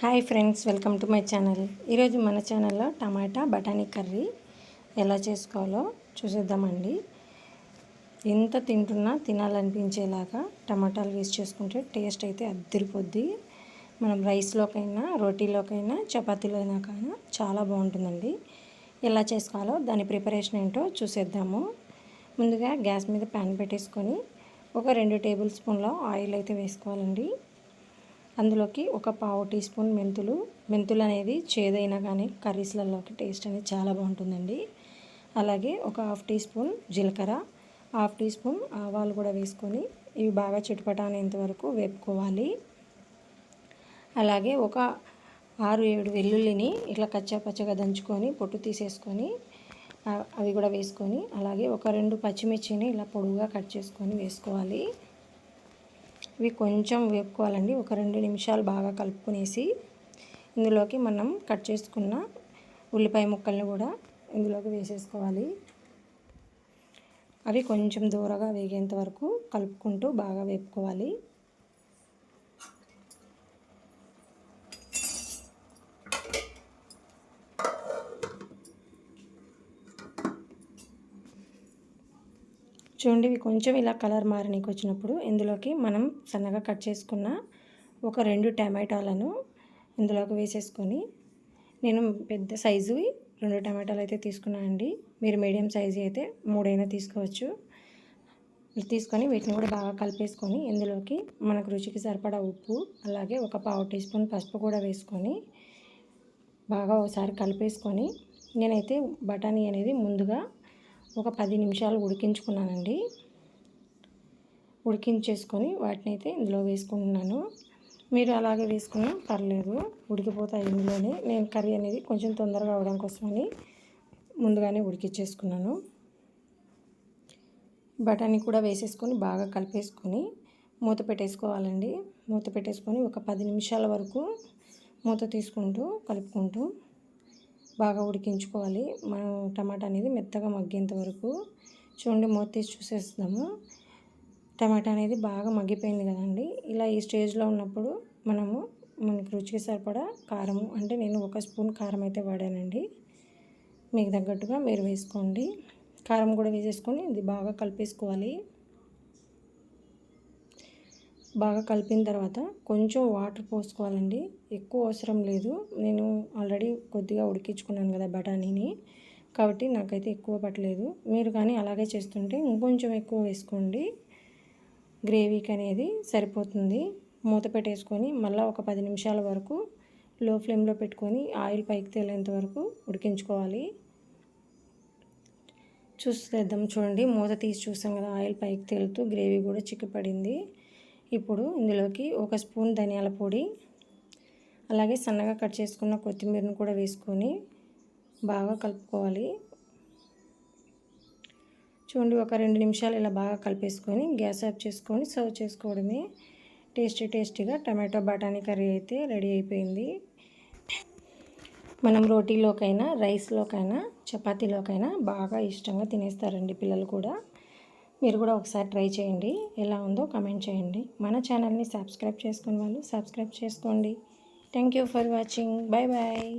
Hi friends welcome to my channel. ఈరోజు మన ఛానల్లో టమాటా బఠానీ కర్రీ ఎలా చేసుకోవాలో చూసేద్దామండి. ఎంత తింటున్నా తినాలనిపించేలాగా టమాటాలు వేస్ట్ చేసుకుంటే టేస్ట్ అయితే అద్దరిపోద్ది. మనం రైస్లోకైనా రోటీలోకైనా చపాతీలోకైనా కానీ చాలా బాగుంటుందండి. ఎలా చేసుకోవాలో దాని ప్రిపరేషన్ ఏంటో చూసేద్దాము. ముందుగా గ్యాస్ మీద ప్యాన్ పెట్టేసుకొని ఒక రెండు టేబుల్ స్పూన్ల ఆయిల్ అయితే వేసుకోవాలండి. అందులోకి ఒక పావు టీ స్పూన్ మెంతులు. మెంతులు అనేది చేదైనా కానీ కర్రీస్లలోకి టేస్ట్ అనేది చాలా బాగుంటుందండి. అలాగే ఒక హాఫ్ టీ స్పూన్ జీలకర్ర హాఫ్ టీ స్పూన్ ఆవాలు కూడా వేసుకొని ఇవి బాగా చిటపటానేంత వరకు వేపుకోవాలి. అలాగే ఒక ఆరు ఏడు వెల్లుల్లిని ఇట్లా కచ్చా పచ్చగా దంచుకొని పొట్టు తీసేసుకొని అవి కూడా వేసుకొని అలాగే ఒక రెండు పచ్చిమిర్చిని ఇలా పొడుగుగా కట్ చేసుకొని వేసుకోవాలి. ఇవి కొంచెం వేపుకోవాలండి. ఒక రెండు నిమిషాలు బాగా కలుపుకునేసి ఇందులోకి మనం కట్ చేసుకున్న ఉల్లిపాయ ముక్కల్ని కూడా ఇందులోకి వేసేసుకోవాలి. అవి కొంచెం దూరగా వేగేంత వరకు కలుపుకుంటూ బాగా వేపుకోవాలి. చూడండి ఇవి కొంచెం ఇలా కలర్ మారనీకి వచ్చినప్పుడు ఇందులోకి మనం సన్నగా కట్ చేసుకున్న ఒక రెండు టమాటాలను ఇందులోకి వేసేసుకొని నేను పెద్ద సైజు రెండు టమాటాలు అయితే తీసుకున్నానండి. మీరు మీడియం సైజు అయితే మూడైనా తీసుకోవచ్చు. తీసుకొని వీటిని కూడా బాగా కలిపేసుకొని ఇందులోకి మనకు రుచికి సరిపడా ఉప్పు అలాగే ఒక పావు టీ స్పూన్ పసుపు కూడా వేసుకొని బాగా ఒకసారి కలిపేసుకొని నేనైతే బఠానీ అనేది ముందుగా ఒక పది నిమిషాలు ఉడికించుకున్నానండి. ఉడికించేసుకొని వాటిని అయితే ఇందులో వేసుకుంటున్నాను. మీరు అలాగే వేసుకున్నా పర్లేదు ఉడికిపోతాయి ఇందులోనే. నేను కర్రీ అనేది కొంచెం తొందరగా అవడం కోసమని ముందుగానే ఉడికిచ్చేసుకున్నాను. బఠానీ కూడా వేసేసుకొని బాగా కలిపేసుకొని మూత పెట్టేసుకోవాలండి. మూత పెట్టేసుకొని ఒక పది నిమిషాల వరకు మూత తీసుకుంటూ కలుపుకుంటూ బాగా ఉడికించుకోవాలి. మనం టమాటా అనేది మెత్తగా మగ్గేంత వరకు చూడండి మూత తీసి చూసేస్తాము టమాటా అనేది బాగా మగ్గిపోయింది కదండి. ఇలా ఈ స్టేజ్లో ఉన్నప్పుడు మనము మనకి రుచికి సరిపడా కారం అంటే నేను ఒక స్పూన్ కారం అయితే వాడానండి. మీకు తగ్గట్టుగా మీరు వేసుకోండి. కారం కూడా వేసేసుకొని ఇది బాగా కలిపేసుకోవాలి. బాగా కలిపిన తర్వాత కొంచెం వాటర్ పోసుకోవాలండి. ఎక్కువ అవసరం లేదు. నేను ఆల్రెడీ కొద్దిగా ఉడికించుకున్నాను కదా బఠానీని. కాబట్టి నాకైతే ఎక్కువ పట్టలేదు. మీరు కానీ అలాగే చేస్తుంటే ఇంకొంచెం ఎక్కువ వేసుకోండి. గ్రేవీకి అనేది సరిపోతుంది. మూత పెట్టేసుకొని మళ్ళీ ఒక పది నిమిషాల వరకు లో ఫ్లేమ్లో పెట్టుకొని ఆయిల్ పైకి తేలేంత వరకు ఉడికించుకోవాలి. చూసేద్దాం చూడండి. మూత తీసి చూసాం కదా ఆయిల్ పైకి తేలుతూ గ్రేవీ కూడా చిక్కపడింది. ఇప్పుడు ఇందులోకి ఒక స్పూన్ ధనియాల పొడి అలాగే సన్నగా కట్ చేసుకున్న కొత్తిమీరను కూడా వేసుకొని బాగా కలుపుకోవాలి. చూడండి ఒక రెండు నిమిషాలు ఇలా బాగా కలిపేసుకొని గ్యాస్ ఆఫ్ చేసుకొని సర్వ్ చేసుకోవడమే. టేస్టీ టేస్టీగా టమాటో బఠానీ కర్రీ అయితే రెడీ అయిపోయింది. మనం రోటీలోకైనా రైస్లోకైనా చపాతీలోకైనా బాగా ఇష్టంగా తినేస్తారండి పిల్లలు కూడా. మీరు కూడా ఒకసారి ట్రై చేయండి. ఎలా ఉందో కమెంట్ చేయండి. మన ఛానల్ని సబ్స్క్రైబ్ చేసుకుని వాళ్ళు సబ్స్క్రైబ్ చేసుకోండి. Thank you for watching. Bye bye